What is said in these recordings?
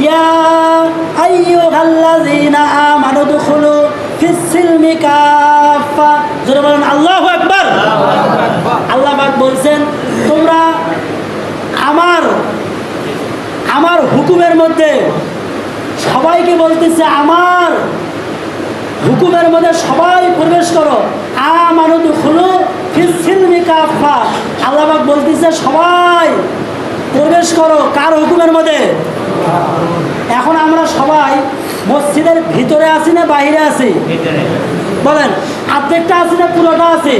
ইয়া আইয়ুহাল্লাযীনা আমানু দুখুলু ফিস-সিলমি কাফা জোরে বলেন, আল্লাহু আকবার। আল্লাহ পাক বলছেন, তোমরা আমার আমার হুকুমের মধ্যে সবাইকে বলতেছে, আমার হুকুমের মধ্যে সবাই প্রবেশ করো। আমানত হলো ফিসিলমি কাফা আল্লাহবাক বলতেছে, সবাই প্রবেশ করো কার হুকুমের মধ্যে? এখন আমরা সবাই মসজিদের ভিতরে আছি না বাইরে আছি? বলেন অর্ধেকটা আছি না পুরোটা আছি?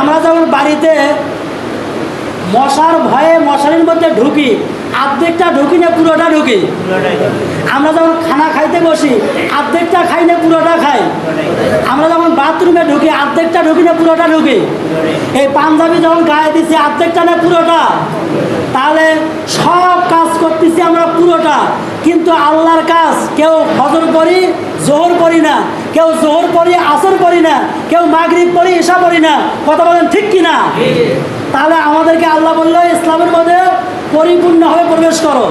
আমরা যখন বাড়িতে মশার ভয়ে মশারির মধ্যে ঢুকি অর্ধেকটা ঢুকি না পুরোটা ঢুকি? আমরা যখন খানা খাইতে বসি অর্ধেকটা খাই না পুরোটা খাই? আমরা যখন বাথরুমে ঢুকি অর্ধেকটা ঢুকি না পুরোটা ঢুকি? এই পাঞ্জাবি যখন গায়ে দিছি অর্ধেকটা না পুরোটা তাহলে সব কাজ করতেছি আমরা পুরোটা কিন্তু আল্লাহর কাজ কেউ হজর করি জোহর করি না। কেউ জোহর করি আসর করি না। কেউ মাগরিব পড়ি এসা পড়ি না। কথা বলেন ঠিক কি না? তাহলে আমাদেরকে আল্লাহ বলল ইসলামের মধ্যে পরিপূর্ণভাবে প্রবেশ করো।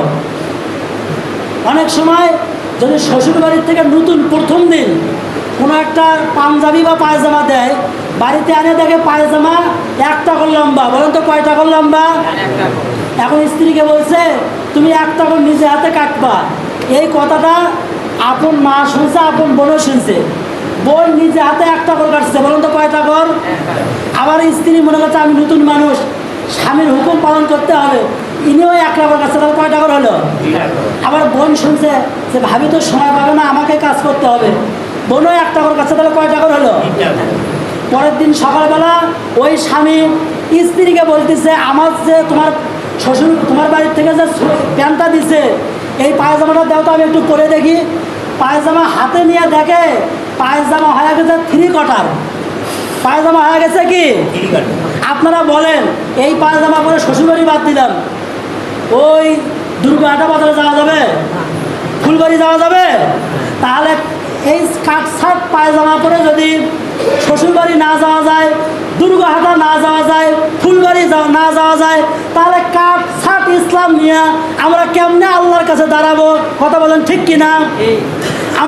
অনেক সময় যদি শ্বশুর বাড়ির থেকে নতুন প্রথম দিন কোনো একটা পাঞ্জাবি বা পায়জামা দেয় বাড়িতে আনে দেখে পায়জামা একটা করে লম্বা। বলেন তো কয়টা করে লম্বা? এখন স্ত্রীকে বলছে তুমি একটা করে নিজে হাতে কাটবা। এই কথাটা আপন মা শুনছে, আপন বোনও শুনছে। বোন নিজে হাতে একটা করে কাটছে, বলুন তো কয়টা কর আবার স্ত্রী মনে করছে আমি নতুন মানুষ, স্বামীর হুকুম পালন করতে হবে। ইনিও এক টাকার কাছে তাহলে কয় টাকার হলো? আবার বোন শুনছে যে, ভাবি, তো সময় পাবে না, আমাকে কাজ করতে হবে। বোনও এক টাকার কাছে তাহলে কয় টাকার হলো? পরের দিন সকালবেলা ওই স্বামী স্ত্রীকে বলতেছে, আমার যে তোমার শ্বশুর তোমার বাড়ির থেকে যে প্যান্টটা দিছে এই পায়জামাটা দাও তো আমি একটু করে দেখি। পায়জামা হাতে নিয়ে দেখে পায়জামা হয়ে গেছে থ্রি কটার পায়জামা হয়ে গেছে কি? আপনারা বলেন এই পায়জামা পরে শ্বশুরবাড়ি বাদ দিলাম। ওই দুর্গাহাটা বাজারে যাওয়া যাবে? ফুলবাড়ি যাওয়া যাবে? তাহলে এই কাট শার্ট পায়জামা পরে যদি শ্বশুরবাড়ি না যাওয়া যায় দুর্গাহাটা না যাওয়া যায় ফুলবাড়ি না যাওয়া যায় তাহলে ইসলাম নিয়ে আমরা কেমনে আল্লাহর কাছে দাঁড়াবো? কথা বলেন ঠিক কিনা?